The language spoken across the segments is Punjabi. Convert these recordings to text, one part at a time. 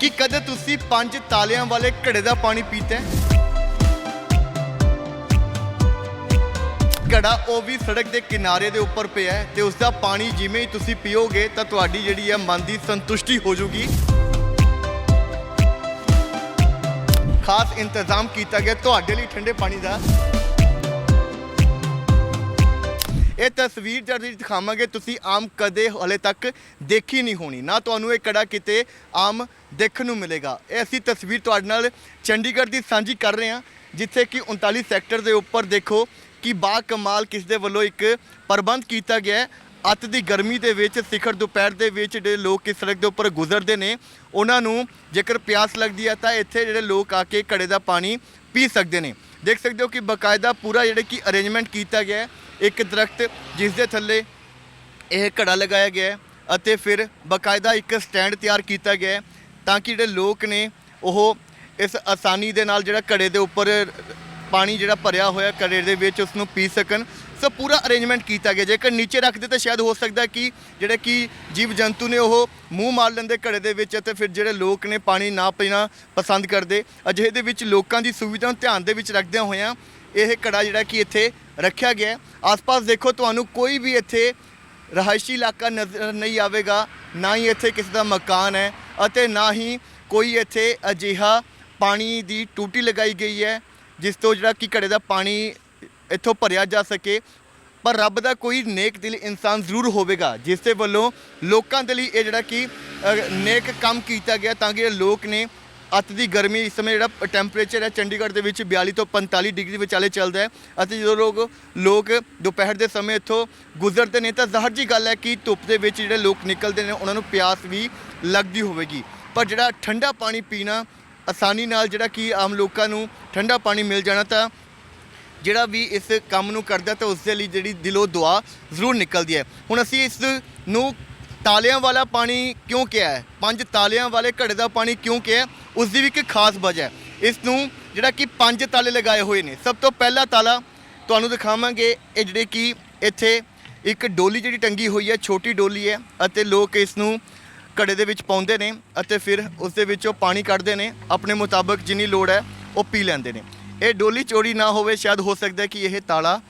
ਕਿ ਕਦੇ ਤੁਸੀਂ ਪੰਜ ਤਾਲਿਆਂ ਵਾਲੇ ਘੜੇ ਦਾ ਪਾਣੀ ਪੀਤਾ ਹੈ? ਘੜਾ ਉਹ ਵੀ ਸੜਕ ਦੇ ਕਿਨਾਰੇ ਦੇ ਉੱਪਰ ਪਿਆ ਹੈ ਤੇ ਉਸ ਦਾ ਪਾਣੀ ਜਿਵੇਂ ਹੀ ਤੁਸੀਂ ਪੀਓਗੇ ਤਾਂ ਤੁਹਾਡੀ ਜਿਹੜੀ ਹੈ ਮਨ ਦੀ ਸੰਤੁਸ਼ਟੀ ਹੋ ਜਾਊਗੀ ਖਾਸ ਇੰਤਜ਼ਾਮ ਕੀਤਾ ਗਿਆ ਤੁਹਾਡੇ ਲਈ ਠੰਡੇ ਪਾਣੀ ਦਾ। ਇਹ ਤਸਵੀਰ ਜਿਹੜੀ ਦਿਖਾਵਾਂਗੇ, ਤੁਸੀਂ ਆਮ ਕਦੇ ਹਲੇ ਤੱਕ ਦੇਖੀ ਨਹੀਂ ਹੋਣੀ। ਨਾ ਤੁਹਾਨੂੰ ਇਹ ਕੜਾ ਕਿਤੇ ਆਮ ਦੇਖਣ ਨੂੰ ਮਿਲੇਗਾ। ਇਹ ਅਸੀਂ ਤਸਵੀਰ ਤੁਹਾਡੇ ਨਾਲ ਚੰਡੀਗੜ੍ਹ ਦੀ ਸਾਂਝੀ ਕਰ ਰਹੇ ਹਾਂ, ਜਿੱਥੇ ਕਿ 39 ਸੈਕਟਰ ਦੇ ਉੱਪਰ ਦੇਖੋ ਕਿ ਬਾ ਕਮਾਲ ਕਿਸ ਦੇ ਵੱਲੋਂ ਇੱਕ ਪ੍ਰਬੰਧ ਕੀਤਾ ਗਿਆ ਹੈ। ਅੱਤ ਦੀ ਗਰਮੀ ਦੇ ਵਿੱਚ, ਸਿਖਰ ਦੁਪਹਿਰ ਦੇ ਵਿੱਚ ਜਿਹੜੇ ਲੋਕ ਇਸ ਸੜਕ ਦੇ ਉੱਪਰ ਗੁਜ਼ਰਦੇ ਨੇ, ਉਹਨਾਂ ਨੂੰ ਜੇਕਰ ਪਿਆਸ ਲੱਗਦੀ ਹੈ ਤਾਂ ਇੱਥੇ ਜਿਹੜੇ ਲੋਕ ਆ ਕੇ ਘੜੇ ਦਾ ਪਾਣੀ ਪੀ ਸਕਦੇ ਨੇ। ਦੇਖ ਸਕਦੇ ਹੋ ਕਿ ਬਕਾਇਦਾ ਪੂਰਾ ਜਿਹੜੇ ਕਿ ਅਰੇਂਜਮੈਂਟ ਕੀਤਾ ਗਿਆ ਹੈ। ਇੱਕ ਦਰਖਤ ਜਿਸ ਦੇ ਥੱਲੇ ਇਹ ਘੜਾ ਲਗਾਇਆ ਗਿਆ ਹੈ ਅਤੇ ਫਿਰ ਬਕਾਇਦਾ ਇੱਕ ਸਟੈਂਡ ਤਿਆਰ ਕੀਤਾ ਗਿਆ ਹੈ ਤਾਂ ਕਿ ਜਿਹੜੇ ਲੋਕ ਨੇ ਉਹ ਇਸ ਆਸਾਨੀ ਦੇ ਨਾਲ ਜਿਹੜਾ ਘੜੇ ਦੇ ਉੱਪਰ ਪਾਣੀ ਜਿਹੜਾ ਭਰਿਆ ਹੋਇਆ ਘੜੇ ਦੇ ਵਿੱਚ ਉਸ ਨੂੰ ਪੀ ਸਕਣ। ਸੋ ਪੂਰਾ ਅਰੇਂਜਮੈਂਟ ਕੀਤਾ ਗਿਆ। ਜੇਕਰ ਨੀਚੇ ਰੱਖਦੇ ਤਾਂ ਸ਼ਾਇਦ ਹੋ ਸਕਦਾ ਕਿ ਜਿਹੜੇ ਕਿ ਜੀਵ ਜੰਤੂ ਨੇ ਉਹ ਮੂੰਹ ਮਾਰ ਲੈਂਦੇ ਘੜੇ ਦੇ ਵਿੱਚ ਅਤੇ ਫਿਰ ਜਿਹੜੇ ਲੋਕ ਨੇ ਪਾਣੀ ਨਾ ਪੀਣਾ ਪਸੰਦ ਕਰਦੇ। ਅਜਿਹੇ ਦੇ ਵਿੱਚ ਲੋਕਾਂ ਦੀ ਸੁਵਿਧਾ ਨੂੰ ਧਿਆਨ ਦੇ ਵਿੱਚ ਰੱਖਦਿਆਂ ਹੋਇਆਂ ਇਹ ਘੜਾ ਜਿਹੜਾ ਕਿ ਇੱਥੇ ਰੱਖਿਆ ਗਿਆ ਹੈ। ਆਸ-ਪਾਸ ਦੇਖੋ, ਤੁਹਾਨੂੰ ਕੋਈ ਵੀ ਇੱਥੇ ਰਹਾਇਸ਼ੀ ਇਲਾਕਾ ਨਜ਼ਰ ਨਹੀਂ ਆਵੇਗਾ। ਨਾ ਹੀ ਇੱਥੇ ਕਿਸੇ ਦਾ ਮਕਾਨ ਹੈ ਅਤੇ ਨਾ ਹੀ ਕੋਈ ਇੱਥੇ ਅਜਿਹਾ ਪਾਣੀ ਦੀ ਟੂਟੀ ਲਗਾਈ ਗਈ ਹੈ, ਜਿਸ ਤੋਂ ਜਿਹੜਾ ਕਿ ਘੜੇ ਦਾ ਪਾਣੀ ਇੱਥੋਂ ਭਰਿਆ ਜਾ ਸਕੇ। ਪਰ ਰੱਬ ਦਾ ਕੋਈ ਨੇਕ ਦਿਲ ਇਨਸਾਨ ਜ਼ਰੂਰ ਹੋਵੇਗਾ, ਜਿਸ ਦੇ ਵੱਲੋਂ ਲੋਕਾਂ ਦੇ ਲਈ ਇਹ ਜਿਹੜਾ ਕਿ ਨੇਕ ਕੰਮ ਕੀਤਾ ਗਿਆ ਤਾਂ ਕਿ ਲੋਕ ਨੇ ਅੱਤ ਦੀ ਗਰਮੀ ਇਸ ਸਮੇਂ ਜਿਹੜਾ ਟੈਂਪਰੇਚਰ ਹੈ ਚੰਡੀਗੜ੍ਹ ਦੇ ਵਿੱਚ 42 ਤੋਂ 45 ਡਿਗਰੀ ਵਿਚਾਲੇ ਚੱਲਦਾ ਹੈ ਅਤੇ ਜਦੋਂ ਲੋਕ ਲੋਕ ਦੁਪਹਿਰ ਦੇ ਸਮੇਂ ਇੱਥੋਂ ਗੁਜ਼ਰਦੇ ਨੇ ਤਾਂ ਜ਼ਾਹਰ ਜੀ ਗੱਲ ਹੈ ਕਿ ਧੁੱਪ ਦੇ ਵਿੱਚ ਜਿਹੜੇ ਲੋਕ ਨਿਕਲਦੇ ਨੇ ਉਹਨਾਂ ਨੂੰ ਪਿਆਸ ਵੀ ਲੱਗਦੀ ਹੋਵੇਗੀ। ਪਰ ਜਿਹੜਾ ਠੰਡਾ ਪਾਣੀ ਪੀਣਾ ਆਸਾਨੀ ਨਾਲ ਜਿਹੜਾ ਕਿ ਆਮ ਲੋਕਾਂ ਨੂੰ ਠੰਡਾ ਪਾਣੀ ਮਿਲ ਜਾਣਾ ਤਾਂ ਜਿਹੜਾ ਵੀ ਇਸ ਕੰਮ ਨੂੰ ਕਰਦਾ ਤਾਂ ਉਸ ਦੇ ਲਈ ਜਿਹੜੀ ਦਿਲੋਂ ਦੁਆ ਜ਼ਰੂਰ ਨਿਕਲਦੀ ਹੈ। ਹੁਣ ਅਸੀਂ ਇਸ ਨੂੰ ਤਾਲਿਆਂ ਵਾਲਾ ਪਾਣੀ ਕਿਉਂ ਕਿਹਾ ਹੈ? ਪੰਜ ਤਾਲਿਆਂ ਵਾਲੇ ਘੜੇ ਦਾ ਪਾਣੀ ਕਿਉਂ ਕਿਹਾ ਹੈ? ਉਸ ਦੀ ਵੀ ਇੱਕ ਖਾਸ ਵਜ੍ਹਾ ਹੈ। ਇਸ ਨੂੰ ਜਿਹੜਾ ਕਿ ਪੰਜ ਤਾਲੇ ਲਗਾਏ ਹੋਏ ਨੇ। ਸਭ ਤੋਂ ਪਹਿਲਾ ਤਾਲਾ ਤੁਹਾਨੂੰ ਦਿਖਾਵਾਂਗੇ। ਇਹ ਜਿਹੜੇ ਕਿ ਇੱਥੇ ਇੱਕ ਡੋਲੀ ਜਿਹੜੀ ਟੰਗੀ ਹੋਈ ਹੈ, ਛੋਟੀ ਡੋਲੀ ਹੈ ਅਤੇ ਲੋਕ ਇਸ ਨੂੰ ਘੜੇ ਦੇ ਵਿੱਚ ਪਾਉਂਦੇ ਨੇ ਅਤੇ ਫਿਰ ਉਸ ਦੇ ਵਿੱਚੋਂ ਪਾਣੀ ਕੱਢਦੇ ਨੇ। ਆਪਣੇ ਮੁਤਾਬਕ ਜਿੰਨੀ ਲੋੜ ਹੈ, ਉਹ ਪੀ ਲੈਂਦੇ ਨੇ। ਇਹ ਡੋਲੀ ਚੋਰੀ ਨਾ ਹੋਵੇ, ਸ਼ਾਇਦ ਹੋ ਸਕਦਾ ਕਿ ਇਹ ਤਾਲਾ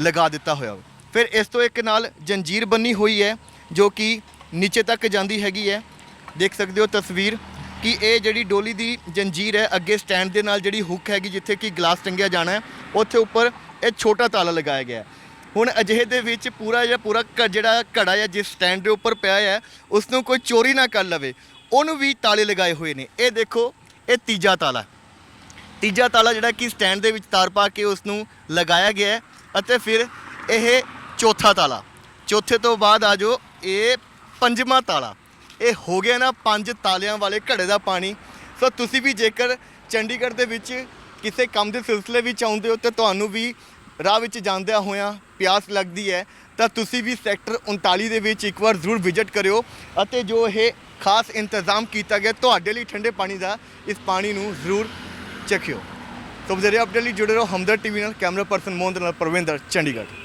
ਲਗਾ ਦਿੱਤਾ ਹੋਇਆ ਹੋਵੇ। ਫਿਰ ਇਸ ਤੋਂ ਇੱਕ ਨਾਲ ਜੰਜੀਰ ਬੰਨੀ ਹੋਈ ਹੈ। ਜੋ ਕਿ ਨੀਚੇ ਤੱਕ ਜਾਂਦੀ ਹੈਗੀ ਹੈ। ਦੇਖ ਸਕਦੇ ਹੋ ਤਸਵੀਰ ਕਿ ਇਹ ਜਿਹੜੀ ਡੋਲੀ ਦੀ ਜੰਜੀਰ ਹੈ, ਅੱਗੇ ਸਟੈਂਡ ਦੇ ਨਾਲ ਜਿਹੜੀ ਹੁੱਕ ਹੈਗੀ, ਜਿੱਥੇ ਕਿ ਗਲਾਸ ਟੰਗਿਆ ਜਾਣਾ ਹੈ, ਉੱਥੇ ਉੱਪਰ ਇਹ ਛੋਟਾ ਤਾਲਾ ਲਗਾਇਆ ਗਿਆ ਹੈ। ਹੁਣ ਅਜਿਹੇ ਦੇ ਵਿੱਚ ਪੂਰਾ ਜਿਹੜਾ ਪੂਰਾ ਘ- ਜਿਹੜਾ ਘੜਾ ਹੈ ਜਿਸ ਸਟੈਂਡ ਦੇ ਉੱਪਰ ਪਿਆ ਹੈ ਉਸ ਨੂੰ ਕੋਈ ਚੋਰੀ ਨਾ ਕਰ ਲਵੇ। ਉਹਨੂੰ ਵੀ ਤਾਲੇ ਲਗਾਏ ਹੋਏ ਨੇ। ਇਹ ਦੇਖੋ, ਇਹ ਤੀਜਾ ਤਾਲਾ ਤੀਜਾ ਤਾਲਾ ਜਿਹੜਾ ਕਿ ਸਟੈਂਡ ਦੇ ਵਿੱਚ ਤਾਰ ਪਾ ਕੇ ਉਸ ਨੂੰ ਲਗਾਇਆ ਗਿਆ ਹੈ ਅਤੇ ਫਿਰ ਇਹ ਚੌਥਾ ਤਾਲਾ। ਚੌਥੇ ਤੋਂ ਬਾਅਦ ਆ ਜੋ ਇਹ ਪੰਜਵਾਂ ਤਾਲਾ। ਇਹ ਹੋ ਗਿਆ ਨਾ ਪੰਜ ਤਾਲਿਆਂ ਵਾਲੇ ਘੜੇ ਦਾ ਪਾਣੀ। ਸੋ ਤੁਸੀਂ ਵੀ ਜੇਕਰ ਚੰਡੀਗੜ੍ਹ ਦੇ ਵਿੱਚ ਕਿਸੇ ਕੰਮ ਦੇ ਸਿਲਸਿਲੇ ਵਿੱਚ ਆਉਂਦੇ ਹੋ ਤੇ ਤੁਹਾਨੂੰ ਵੀ ਰਾਹ ਵਿੱਚ ਜਾਂਦਿਆਂ ਹੋਇਆਂ ਪਿਆਸ ਲੱਗਦੀ ਹੈ, ਤਾਂ ਤੁਸੀਂ ਵੀ ਸੈਕਟਰ 39 ਦੇ ਵਿੱਚ ਇੱਕ ਵਾਰ ਜ਼ਰੂਰ ਵਿਜ਼ਿਟ ਕਰਿਓ ਅਤੇ ਜੋ ਇਹ ਖਾਸ ਇੰਤਜ਼ਾਮ ਕੀਤਾ ਗਿਆ, ਤੁਹਾਡੇ ਲਈ ਠੰਡੇ ਪਾਣੀ ਦਾ, ਇਸ ਪਾਣੀ ਨੂੰ ਜ਼ਰੂਰ ਚੱਖਿਓ। ਸੋ ਬਜ਼ਰੇ ਅਪਡੇਟ ਲਈ ਜੁੜੇ ਰਹੋ ਹਮਦਰ ਟੀਵੀ ਨਾਲ, ਕੈਮਰਾ ਪਰਸਨ ਮੋਹਨ ਦੇ ਨਾਲ ਪਰਵਿੰਦਰ, ਚੰਡੀਗੜ੍ਹ।